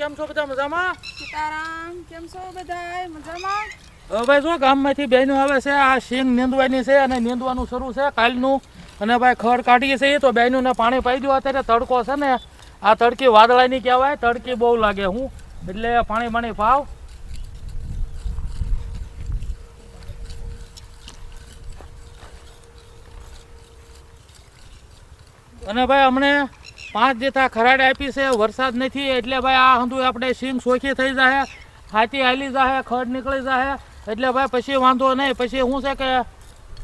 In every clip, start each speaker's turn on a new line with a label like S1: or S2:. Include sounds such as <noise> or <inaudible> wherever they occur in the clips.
S1: કેમ છો બધા મજામાં?
S2: સીતારામ કેમ છો બધાય? મજામાં?
S1: ભાઈ જો ગામમાંથી બહેનો આવે છે આ શીંગ નીંદવાની છે અને નીંદવાનું શરૂ છે કાલનું. અને ભાઈ ખડ કાઢીએ છીએ તો બહેનોને પાણી પાઈ દો અત્યારે તડકો છે ને આ તડકી વાદળાની કહેવાય તડકી બહુ લાગે હું. એટલે પાણી પાણી પાવ. અને ભાઈ અમને પાંચ જેથા ખરાડ આપી છે, વરસાદ નથી, એટલે ભાઈ આ હંધું આપણે સિંગ સોખી થઈ જાય હાથી હાલી જાય ખડ નીકળી જાય એટલે ભાઈ પછી વાંધો નહીં, પછી શું છે કે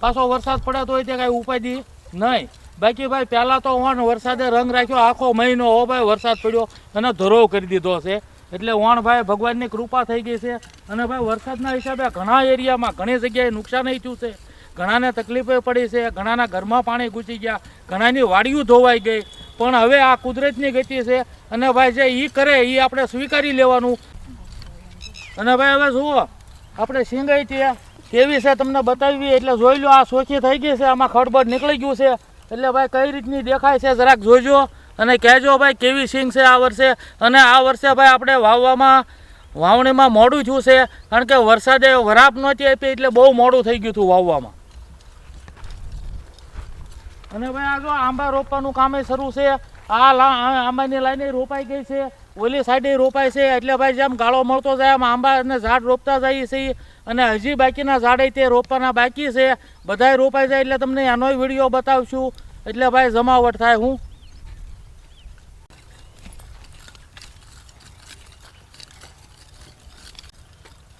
S1: પાછો વરસાદ પડે તો તે કાંઈ ઉપાધિ નહીં. બાકી ભાઈ પહેલાં તો વણ વરસાદે રંગ રાખ્યો, આખો મહિનો હો ભાઈ વરસાદ પડ્યો અને ધરો કરી દીધો છે. એટલે વણ ભાઈ ભગવાનની કૃપા થઈ ગઈ છે. અને ભાઈ વરસાદના હિસાબે ઘણા એરિયામાં ઘણી જગ્યાએ નુકસાન થયું છે. ઘણાને તકલીફો પડી છે, ઘણાના ઘરમાં પાણી ઘૂસી ગયા, ઘણાની વાડીઓ ધોવાઈ ગઈ. પણ હવે આ કુદરતની ગતિ છે અને ભાઈ જે એ કરે એ આપણે સ્વીકારી લેવાનું. અને ભાઈ હવે જુઓ, આપણે સિંગાઈ ત્યાં કેવી છે તમને બતાવી એટલે જોઈ લો આ સોખી થઈ ગઈ છે, આમાં ખડબડ નીકળી ગયું છે. એટલે ભાઈ કઈ રીતની દેખાય છે જરાક જોજો અને કહેજો ભાઈ કેવી સિંગ છે આ વર્ષે. અને આ વર્ષે ભાઈ આપણે વાવવામાં, વાવણીમાં મોડું થયું છે, કારણ કે વરસાદે વરાપ નહોતી આપી, એટલે બહુ મોડું થઈ ગયું હતું વાવવામાં. અને ભાઈ આ જો આંબા રોપવાનું કામે શરૂ છે. આ આંબાની લાઈને રોપાઈ ગઈ છે. ઓલી સાઈડે રોપાય છે. એટલે ભાઈ જેમ ગાળો મળતો જાય એમ આંબા અને ઝાડ રોપતા જઈએ છીએ. અને હજી બાકીના ઝાડે તે રોપવાના બાકી છે. બધાય રોપાઈ જાય એટલે તમને આનોય વીડિયો બતાવશું. એટલે ભાઈ જમાવટ થાય હું.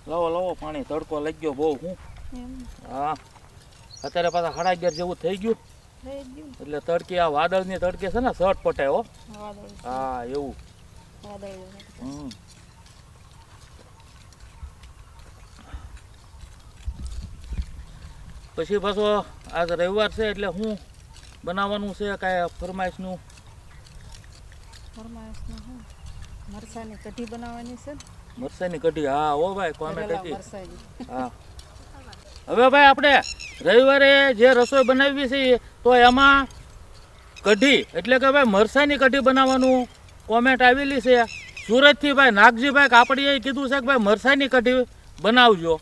S1: લાવો લાવો પાણી તડકો લઈ ગયો બહુ હું. હા. અત્યારે પાછા સાડા અગિયાર જેવું થઈ ગયું. એટલે તડકી આ વાદળની તડકે છે ને શર્ટ પટાય હો. હા એવું. હમ. પછી પાછો આજ રવિવાર છે એટલે હું બનાવવાનું છે કાંઈ ફરમાઈશનું?
S2: ફરમાઈશનું શું? મરસાની કઢી બનાવવાની છે
S1: મરસાની કઢી હા ઓ ભાઈ કોમે
S2: ભરેલા
S1: કઢી. હા. હવે ભાઈ આપણે રવિવારે જે રસોઈ બનાવી છે તો એમાં કઢી એટલે કે ભાઈ મરસાની કઢી બનાવવાનું કોમેન્ટ આવેલી છે. સુરતથી ભાઈ નાગજીભાઈ કાપડીએ કીધું છે કે ભાઈ મરસાની કઢી બનાવજો.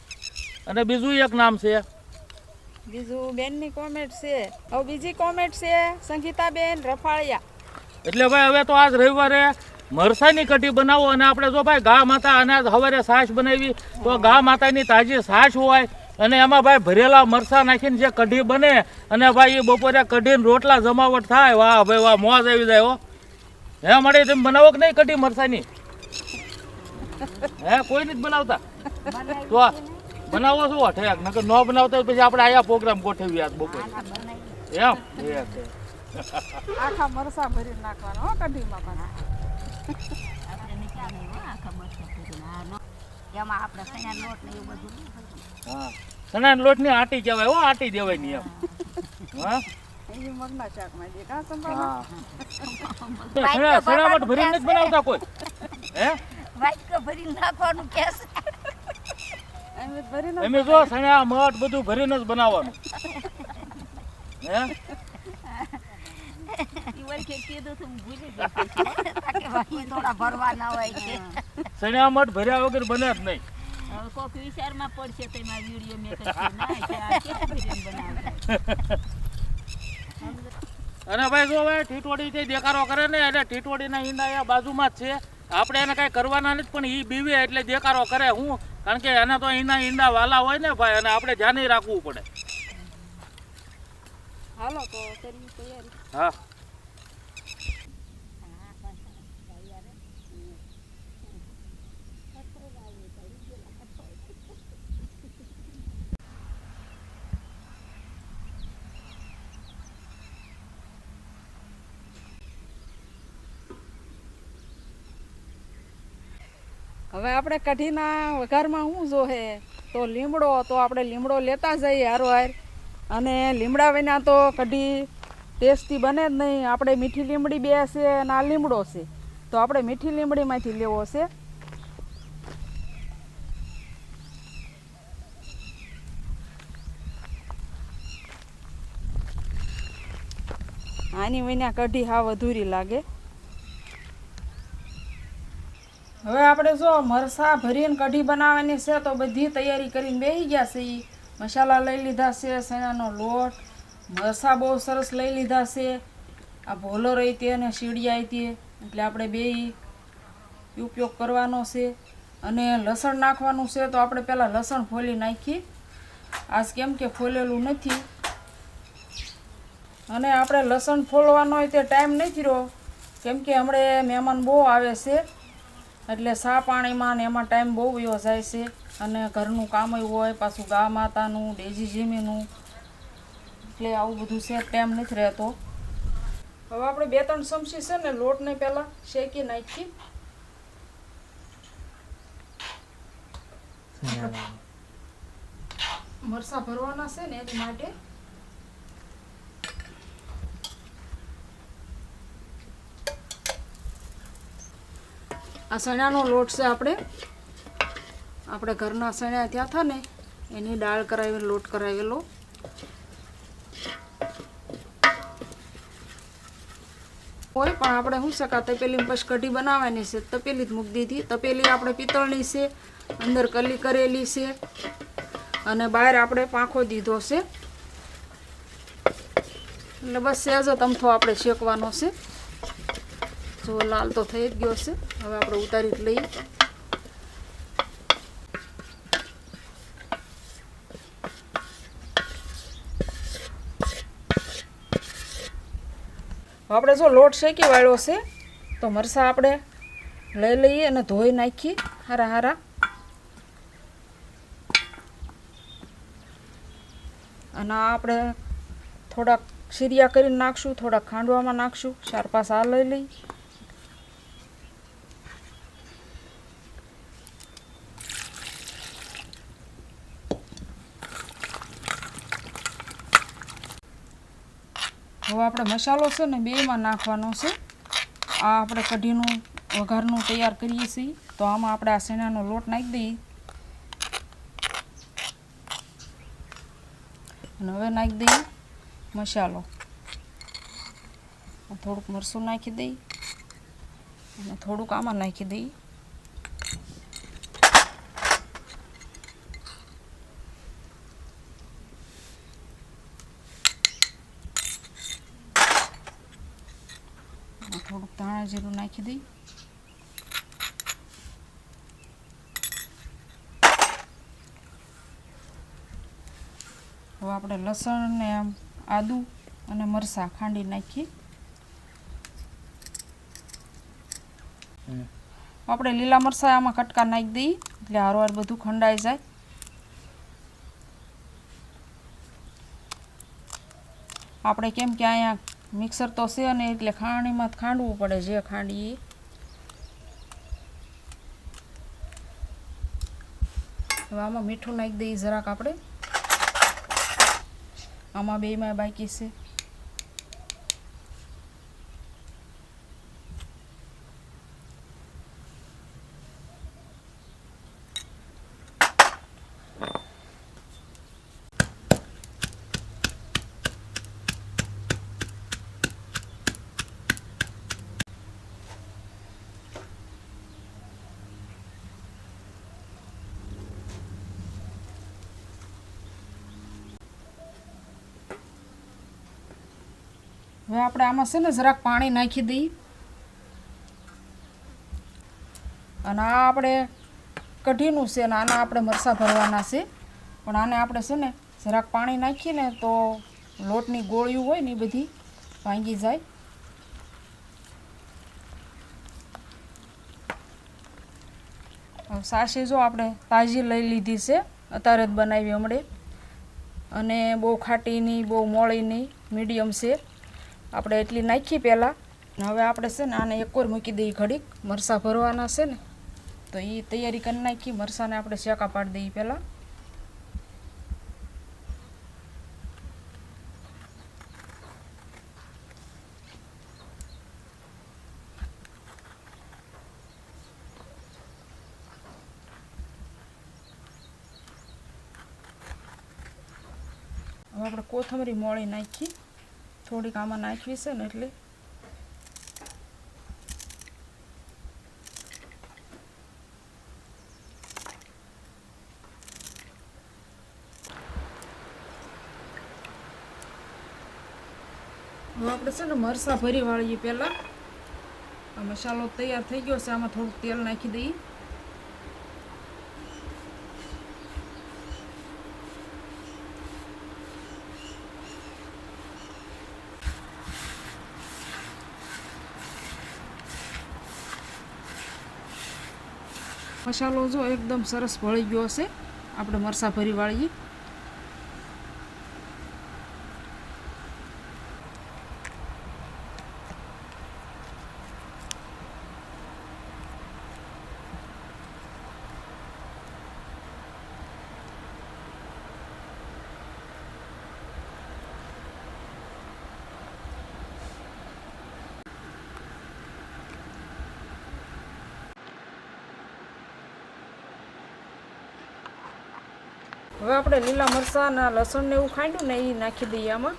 S1: અને બીજું એક નામ છે.
S2: બીજું બેનની કોમેન્ટ છે. હવે બીજી કોમેન્ટ છે સંગીતાબેન રફાળિયા.
S1: એટલે ભાઈ હવે તો આજ રવિવારે મરસાની કઢી બનાવો અને આપણે જો ભાઈ ગા માતા અને સવારે છાશ બનાવી તો ગા માતાની તાજી છાશ હોય અને એમાં ભાઈ ભરેલા મરસા નાખીને જે કઢી બને અને ભાઈ એ બપોરે કઢીને રોટલા જમાવટ થાય વાહ ભાઈ વાહ મોજ આવી જાય હો. હે મળે તમે બનાવો કે નહીં કઢી મરસાની? હે કોઈ નથી બનાવતા? તો બનાવો શું ઠેક નકર ન બનાવતા પછી આપણે આયા પ્રોગ્રામ ગોઠવીએ આજ બપોર. એમ? એ
S2: આખા મરસા ભરી નાખવાનો હો કઢીમાં પણ.
S3: એમાં આપણે લોટ ને એવું બધું.
S1: હા. ચણા લોટની આટી કહેવાય હો આટી દેવાયની એમ. હા?
S2: મગના શાકમાં જે કાં સંભાળ
S1: બનાવતા કોઈ? હે?
S3: વાટકો ભરીને નાખવાનું કે છે.
S2: એમ જ ભરીને
S1: એમ જો ચણા મઠ બધું ભરીને જ બનાવવાનું. હે? <laughs> મઠ ભર્યા વગર બને જ નહીં.
S3: હવે કોક વિચારમાં પડશે તો એમાં વીડિયો મેં આ બનાવતા
S1: અને ભાઈ જો હવે ટીટોડી દેખાડો દેકારો કરે ને એટલે ટીટોડીના ઈંડા અહીંયા બાજુમાં જ છે. આપણે એને કાંઈ કરવાના નથી પણ એ બીવે એટલે દેકારો કરે. હું? કારણ કે એને તો એના ઈંડા વાલા હોય ને ભાઈ અને આપણે ધ્યાન રાખવું પડે.
S2: હાલો તો તૈયારી.
S1: હા.
S2: હવે આપણે કઢીના વઘારમાં શું જોહે? તો લીમડો, તો આપણે લીમડો લેતા જઈએ હારો હાર અને લીમડા વિના તો કઢી ટેસ્ટી બને જ નહીં. આપણે મીઠી લીમડી બે છે અને આ લીમડો છે. તો આપણે મીઠી લીમડીમાંથી લેવો છે. આની વિના કઢી હાવ અધૂરી લાગે. હવે આપણે જો મરસા ભરીને કઢી બનાવવાની છે તો બધી તૈયારી કરીને બેસી ગયા છે એ મસાલા લઈ લીધા છે સણાનો લોટ, મરસા બહુ સરસ લઈ લીધા છે. આ ભોલો રહી તે અને શીડિયા હતી એટલે આપણે બે ઉપયોગ કરવાનો છે. અને લસણ નાખવાનું છે તો આપણે પહેલાં લસણ ફોલી નાખી. આજ કેમ કે ફોલેલું નથી. અને આપણે લસણ ફોલવાનો તે ટાઈમ નથી રહ્યો. કેમ કે હમણાં મહેમાન બહુ આવે છે. એટલે સા પાણીમાં ને એમાં ટાઈમ બહુ યોજાય છે. અને ઘરનું કામ હોય પાછું ગા માતાનું ડેજી જીમીનું. એટલે આવું બધું છે ટાઈમ નથી રહેતો. હવે આપણે બે ત્રણ ચમચી છે ને લોટને પહેલાં શેકી નાખી. મરસા ભરવાના છે ને એની માટે. આ સણાનો લોટ છે આપણે. આપણે ઘરના સણ્યા ત્યાં હતા ને, એની દાળ કરાવી લોટ કરાવેલો. હોય, પણ આપણે શું શકા તપેલી પછી કઢી બનાવવાની છે. તપેલી જ મૂકી દીધી. તપેલી આપણે પિત્તળની છે, અંદર કલી કરેલી છે, અને બહાર આપણે પાંખો દીધો છે. એટલે બસ સહેજ તમથો આપણે શેકવાનો છે. જો લાલ તો થઈ જ ગયો છે. હવે આપણે ઉતારી લઈએ. આપણે જો લોટ શેકી વાળ્યો છે, તો મરસા આપણે લઈ લઈએ અને ધોઈ નાખીએ હારા હારા. અને આપણે થોડાક શીરિયા કરીને નાખશું, થોડાક ખાંડવામાં નાખશું, ચાર પાંચ આ લઈ લઈ હવે આપણે મસાલો છે ને બેમાં નાખવાનો છે. આ આપણે કઢીનું, વઘારનું તૈયાર કરીએ છીએ. તો આમાં આપણે આ શેણાનો લોટ નાખી દઈએ. અને હવે નાખી દઈએ મસાલો. થોડુંક મરસું નાખી દઈએ. અને થોડુંક આમાં નાખી દઈએ અને થોડુંક ધાણા જીરું નાખી દઈ હવે આપણે લસણ ને આદું અને મરચાં ખાંડી નાખી. આપણે લીલા મરસા આમાં કટકા નાખી દઈએ એટલે હારવાર બધું ખંડાઈ જાય. આપણે કેમ કે અહીંયા મિક્સર તો છે ને એટલે ખાંડીમાં જ ખાંડવું પડે જે ખાંડીએ ઈ. હવે આમાં મીઠું નાખી દઈએ જરાક આપણે આમાં બેમાં બાકી છે હવે આપણે આમાં છે ને જરાક પાણી નાખી દઈએ. અને આ આપણે કઢીનું છે અને આના આપણે મરચાં ભરવાના છે. પણ આને આપણે છે ને જરાક પાણી નાખીએ ને તો લોટની ગોળીઓ હોય ને એ બધી ભાંગી જાય. સાસે જો આપણે તાજી લઈ લીધી છે. અત્યારે જ બનાવી હમણે. અને બહુ ખાટી નહીં બહુ મોળી નહીં મીડિયમ છે. આપણે એટલી નાખી પહેલાં. હવે આપણે છે ને આને એક વાર મૂકી દઈએ ઘડીક. મરસા ભરવાના છે ને. તો એ તૈયારી કરી નાખી. મરસાને આપણે શેકા પાડી દઈએ પહેલાં. આપણે કોથમરી મોળી નાખી. થોડીક આમાં નાખવી છે ને એટલે. હવે આપણે છે ને મરસા ભરી વાળીએ પહેલાં. મસાલો તૈયાર થઈ ગયો છે, આમાં થોડુંક તેલ નાખી દઈએ. મસાલો જો એકદમ સરસ ભળી ગયો હશે. આપણે મરસા ભરી વાળીએ. હવે આપણે લીલા મરચાંના લસણ ને એવું ખાંડ્યું ને એ નાખી દઈએ આમાં.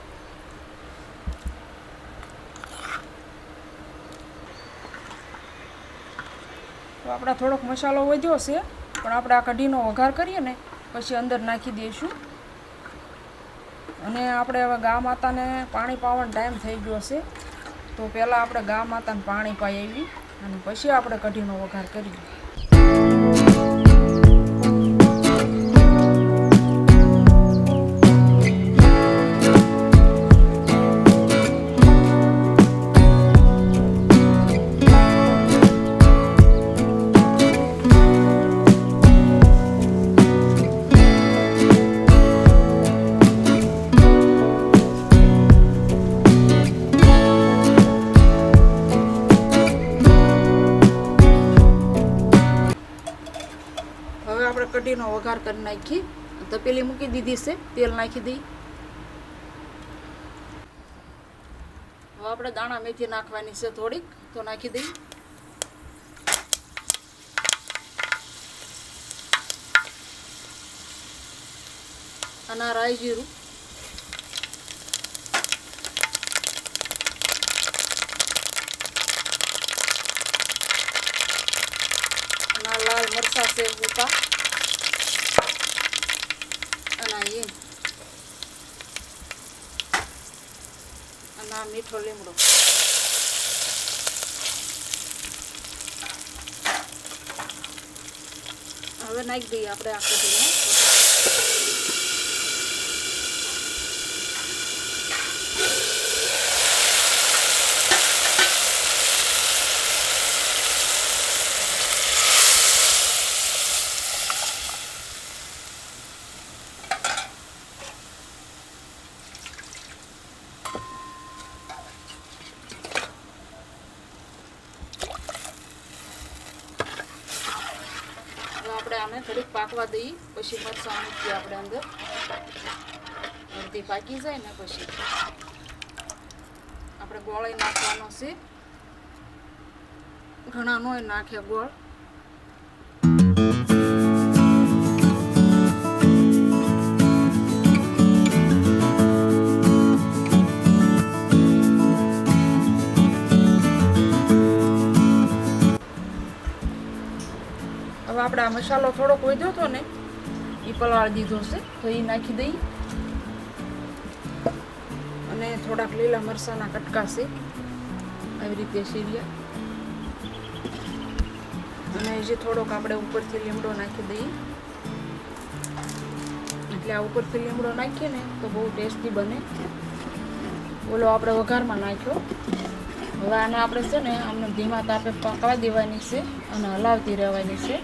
S2: તો આપણા થોડોક મસાલો વધ્યો છે, પણ આપણે આ કઢીનો વઘાર કરીએ ને, પછી અંદર નાખી દઈશું. અને આપણે હવે ગા માતાને પાણી પાવાનો ટાઈમ થઈ ગયો છે, તો પહેલાં આપણે ગા માતાને પાણી પાઈ આવી અને પછી આપણે કઢીનો વઘાર કરીએ. આપણે કઢીનો વઘાર કરી નાખી. તપેલી મૂકી દીધી છે, તેલ નાખી દઈ. હવે આપણે દાણા મેથી નાખવાની છે થોડીક, તો નાખી દઈ. અને આ રાઈ જીરું. અને આ લાલ મરચા છે સૂકા આ હિંગ અને આ મીઠો લીમડો. હવે નાખી દઈએ આપણે આ કઢીને હવે આપણે આને થોડીક પાકવા દઈએ, પછી મરચાં મૂકીએ આપણે અંદર. અડધી પાકી જાય ને પછી. આપણે ગોળાઈ નાખવાનો છે. ઘણા નોય નાખે ગોળ. આ મસાલો થોડોક વધ્યો હતો ને એ પલાળી દીધો છે તો એ નાખી દઈ અને થોડાક લીલા મરચાંના કટકા છે આવી રીતે શીર્યા અને જે થોડોક આપણે ઉપરથી લીમડો નાખી દઈએ એટલે આ ઉપરથી લીમડો નાખીએ ને તો બહુ ટેસ્ટી બને ઓલો આપણે વઘારમાં નાખ્યો હવે આને આપણે છે ને આમને ધીમા તાપે પકવા દેવાની છે અને હલાવતી રહેવાની છે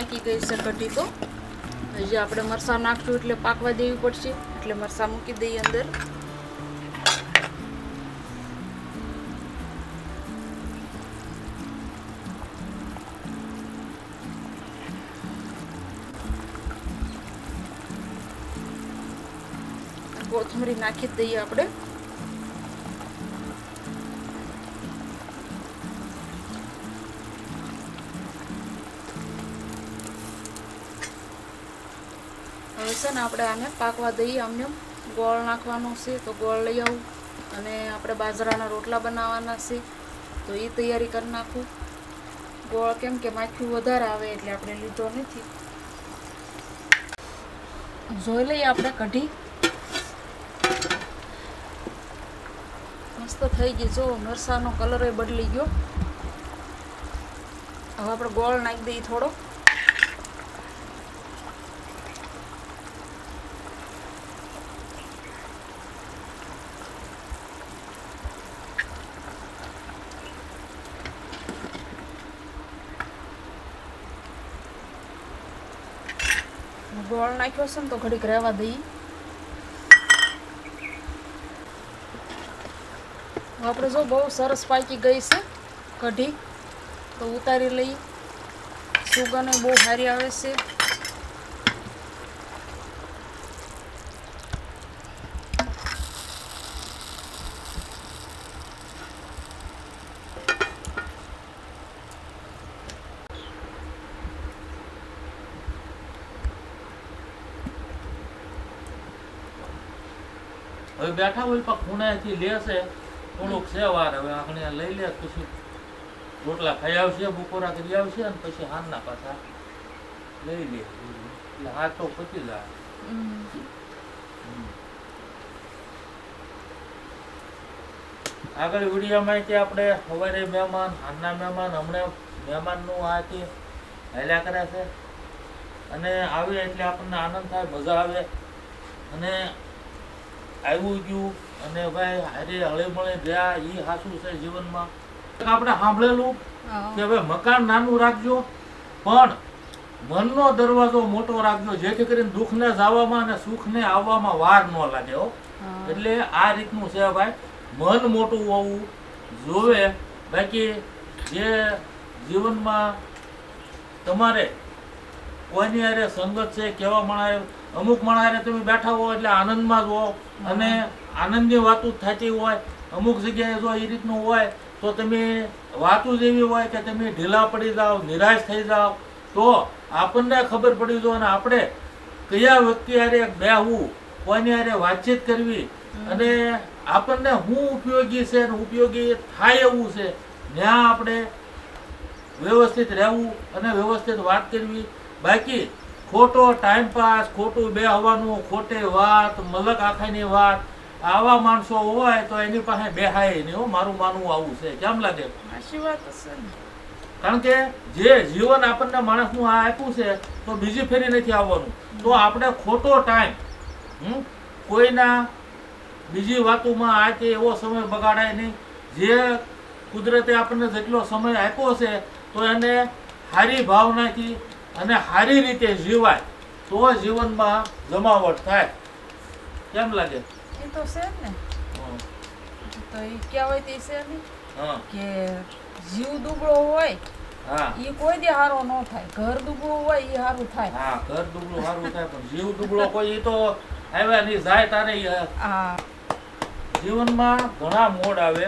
S2: પાકી ગઈ છે કઢી તો. હજી આપણે મરચાં નાખશું એટલે પાકવા દેવી પડશે. એટલે મરચાં મૂકી દઈએ અંદર. કોથમરી નાખી જ દઈએ આપણે. આપણે આને પાકવા દઈએ અમને. ગોળ નાખવાનો છે તો ગોળ લઈ આવું. અને આપણે બાજરાના રોટલા બનાવવાના છે તો એ તૈયારી કરી નાખું. ગોળ કેમ કે માખ્યું વધારે આવે એટલે આપણે લીધો નથી. જોઈ લઈએ આપણે કઢી. મસ્ત થઈ ગઈ. જો મરસાનો કલર બદલી ગયો. હવે આપણે ગોળ નાખી દઈએ થોડો. ગોળ નાખ્યો છે ને તો ઘડીક રહેવા દઈએ. આપણે જો બહુ સરસ પાકી ગઈ છે કઢી. તો ઉતારી લઈ સુગંધ બહુ સારી આવે છે.
S1: હવે બેઠા હોય પણ ખૂણેથી લેશે થોડુંક છે વાર હવે આપણે લઈ લે, પછી રોટલા ખાઈ આવશે, બપોરા કરી આવશે અને પછી હાનના પાછા લઈ લે. એટલે હાથ તો પચી જાય. આગળ વિડીયોમાં કે આપણે સવારે મહેમાન હાલના મહેમાન, હમણાં મહેમાનનું આ કે હેલ્યા કરે છે. અને આવે એટલે આપણને આનંદ થાય, મજા આવે. અને આવ્યું ગયું અને ભાઈ હારે હળે મળે ગયા એ હાસું છે જીવનમાં. આપણે સાંભળેલું કે હવે મકાન નાનું રાખજો પણ મનનો દરવાજો મોટો રાખજો જેથી કરીને દુઃખને જવામાં અને સુખને આવવામાં વાર ન લાગે હો. એટલે આ રીતનું છે ભાઈ. મન મોટું હોવું જોવે બાકી જે જીવનમાં તમારે કોઈની હારે સંગત છે કેવા માણસ અમુક માણસ તમે બેઠા હો એટલે આનંદમાં જ હો. અને આનંદની વાતો થતી હોય. અમુક જગ્યાએ જો એ રીતનું હોય તો તમે વાતો જ એવી હોય કે તમે ઢીલા પડી જાઓ નિરાશ થઈ જાઓ. તો આપણને ખબર પડી જો અને આપણે કયા વ્યક્તિ હારે બેહવું કોઈની હારે વાતચીત કરવી અને આપણને શું ઉપયોગી છે અને ઉપયોગી થાય એવું છે. ત્યાં આપણે વ્યવસ્થિત રહેવું અને વ્યવસ્થિત વાત કરવી. બાકી ખોટો ટાઈમ પાસ ખોટું બે હવાનું ખોટે વાત મલક આખાની વાત આવા માણસો હોય તો એની પાસે બેહાય નહીં હો મારું માનવું આવું છે. કેમ લાગે? કારણ કે જે જીવન આપણને માણસનું આ આપ્યું છે તો બીજી ફેરી નથી આવવાનું. તો આપણે ખોટો ટાઈમ કોઈના બીજી વાતોમાં આ કે એવો સમય બગાડાય નહીં. જે કુદરતે આપણને જેટલો સમય આપ્યો છે તો એને સારી ભાવનાથી અને સારી રીતે જીવાય તો જીવનમાં જમાવટ થાય. કેમ લાગે?
S2: એ તો છે ને. તો એ કહેવાય તે છે ને કે જીવ દુબળો હોય
S1: હા.
S2: એ કોઈ દે હારો ન થાય. ઘર દુબળું હોય એ હારું થાય.
S1: હા ઘર દુબળું સારું થાય પણ જીવ દુબળો કોઈ એ તો આવ્યા નહીં જાય તારે જીવનમાં ઘણા મોડ આવે.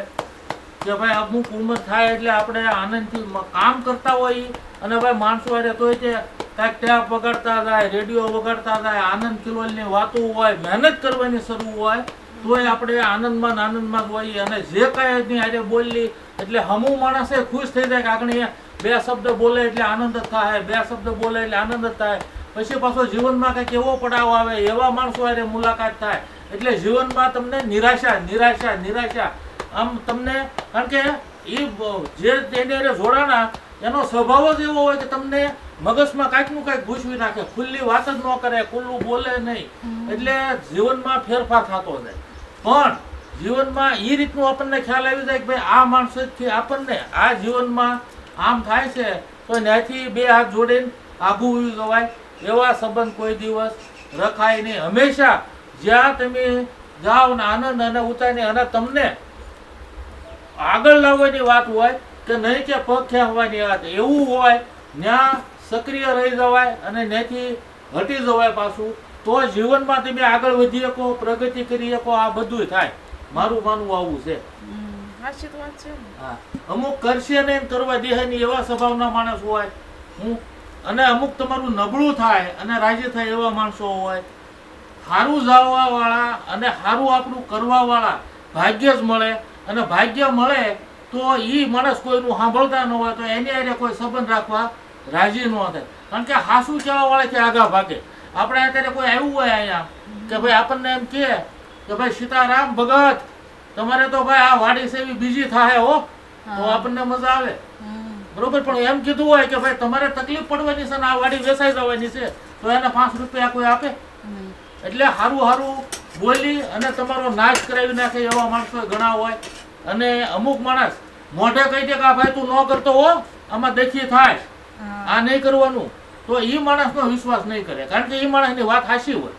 S1: કે ભાઈ અમુક ઉંમર થાય એટલે આપણે આનંદથી કામ કરતા હોઈએ અને ભાઈ માણસો હારે તોય તે કાંઈક ટેપ વગાડતા જાય, રેડિયો વગાડતા જાય, આનંદ કિલોલની વાતો હોય, મહેનત કરવાની શરૂ હોય, તોય આપણે આનંદમાં આનંદમાં જ હોઈએ. અને જે કાંઈ એની બોલી એટલે હમુ માણસે ખુશ થઈ જાય કે આગળ બે શબ્દ બોલે એટલે આનંદ જ થાય, બે શબ્દ બોલે એટલે આનંદ જ થાય. પછી પાછો જીવનમાં કંઈક એવો પડાવ આવે, એવા માણસો હારે મુલાકાત થાય. એટલે જીવનમાં તમને નિરાશા નિરાશા નિરાશા. આમ તમને કારણ કે એ જે તેને જોડાણા એનો સ્વભાવ જ એવો હોય કે તમને મગજમાં કાંઈકનું કાંઈક ઘૂસવી નાખે. ખુલ્લી વાત જ ન કરે ખુલ્લું બોલે નહીં. એટલે જીવનમાં ફેરફાર થતો જાય. પણ જીવનમાં એ રીતનું આપણને ખ્યાલ આવી જાય કે ભાઈ આ માણસથી આપણને આ જીવનમાં આમ થાય છે તો ત્યાંથી બે હાથ જોડીને આઘું ઊભી જવાય. એવા સંબંધ કોઈ દિવસ રખાય નહીં. હંમેશા જ્યાં તમે જાઓ ને આનંદ અને ઉતારીને અને તમને આગળ લાવવાની વાત હોય કે નહીં કે પગ હોવાની વાત એવું હોય ત્યાં સક્રિય રહી જવાય અને ત્યાંથી હટી જવાય પાછું તો જીવનમાં તમે આગળ વધી શકો પ્રગતિ કરી શકો આ બધું થાય. મારું માનવું આવું છે. અમુક કરશે ને કરવા દેહે નહીં એવા સ્વભાવના માણસ હોય. હું અને અમુક તમારું નબળું થાય અને રાજી થાય એવા માણસો હોય. સારું જાળવા વાળા અને સારું આપણું કરવા વાળા ભાગ્ય જ મળે. અને ભાગ્ય મળે તો એ માણસ કોઈનું સાંભળતા ન હોય તો એની હારે કોઈ સંબંધ રાખવા રાજી ન થાય. કારણ કે હાસુ કહેવા કે આગા ભાગે. આપણે અત્યારે કોઈ આવ્યું હોય અહીંયા કે ભાઈ આપણને એમ કહે કે ભાઈ સીતારામ ભગત તમારે તો ભાઈ આ વાડી સેવી બીજી થાય હો તો આપણને મજા આવે. બરોબર પણ એમ કીધું હોય કે ભાઈ તમારે તકલીફ પડવાની છે ને આ વાડી વેસાઈ જવાની છે તો એને પાંચ રૂપિયા કોઈ આપે. એટલે સારું સારું બોલી અને તમારો નાશ કરાવી નાખે એવા માણસો ઘણા હોય. અને અમુક માણસ મોઢે કહી દે કે આ ભાઈ તું ન કરતો હો આમાં દેખી થાય. આ નહીં કરવાનું. તો એ માણસનો વિશ્વાસ નહીં કરે. કારણ કે એ માણસની વાત હાશી હોય.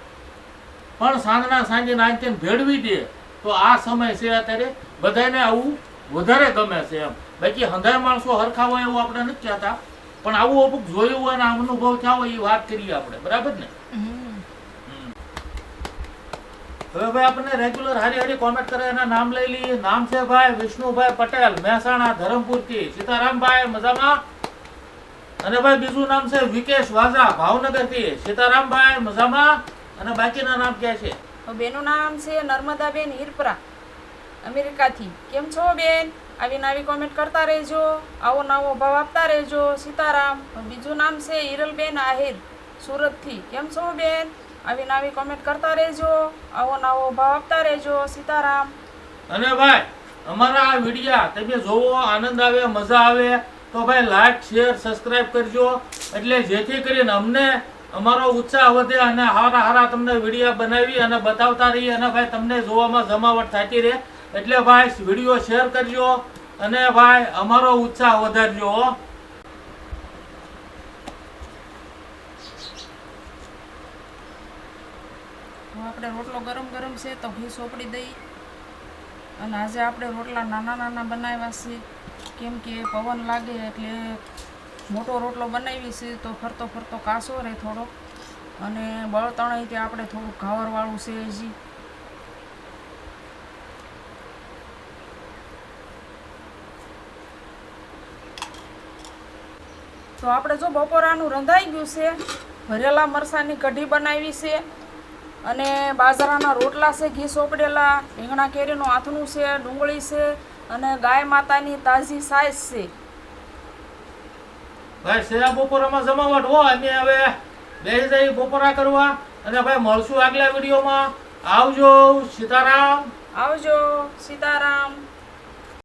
S1: પણ સાંજના સાંજે નાંચીને ભેળવી દે તો આ સમય છે અત્યારે બધાને આવું વધારે ગમે છે એમ. બાકી હંધાય માણસો હરખા હોય એવું આપણે નથી કહેતા. પણ આવું અમુક જોયું હોય અને અનુભવ થયા હોય એ વાત કરીએ આપણે. બરાબર ને
S2: હમ.
S1: હવે ભાઈ આપણને રેગ્યુલર હારી હારી કોમેન્ટ કરે, એના નામ લઈ લઈએ. નામ છે ભાઈ વિષ્ણુભાઈ પટેલ, મહેસાણા, ધરમપુરથી. સીતારામભાઈ, મજામાં? અને ભાઈ બીજું નામ છે વિકેશ વાઝા, ભાવનગરથી. સીતારામભાઈ, મજામાં? અને બાકીના નામ ક્યાં છે?
S2: બેનું નામ છે નર્મદાબેન હિરપરા, અમેરિકાથી. કેમ છો બેન? આવી નવી કોમેન્ટ કરતા રહેજો. આવો નવો ભાવ આપતા રહેજો. સીતારામ. બીજું નામ છે હિરલબેન આહિર, સુરતથી. કેમ છો બેન? આવી નવી કોમેન્ટ કરતા રહેજો, આવો નવો ભાવ આપતા રહેજો, સીતારામ.
S1: અને ભાઈ, અમારા આ વિડીયા તમે જોવો, આનંદ આવે, મજા આવે, તો ભાઈ લાઈક શેર સબસ્ક્રાઇબ કરજો. એટલે જેથી કરીને અમને અમારો ઉત્સાહ વધે અને હારા હારા તમને વિડીયા બનાવી અને બતાવતા રહીએ અને ભાઈ તમને જોવામાં જમાવટ થતી રહે. એટલે ભાઈ વીડિયો શેર કરજો અને ભાઈ, અમારો ઉત્સાહ વધારજો
S2: આપણે રોટલો ગરમ ગરમ છે તો ઘી સોપડી દઈ. અને આજે આપણે રોટલા નાના નાના બનાવ્યા છે કેમ કે પવન લાગે એટલે મોટો રોટલો બનાવી છે તો ફરતો ફરતો કાસો રહે થોડો. અને બળતણ તે આપણે થોડું ઘાવરવાળું છે હજી. તો આપણે જો બપોરાનું રંધાઈ ગયું છે. ભરેલા મરસાની કઢી બનાવી છે. અને બાજરાના રોટલા છે ઘી સોપડેલા રીંગણા કેરીનું આથનું છે ડુંગળી છે અને ગાય માતાની તાજી સાઈઝ છે.
S1: ભાઈ સેરા બપોરામાં જમાવટ હો? અમે હવે બેસી જઈ બપોરા કરવા અને ભાઈ મળશું આગલા વિડીયોમાં. આવજો સીતારામ.
S2: આવજો સીતારામ.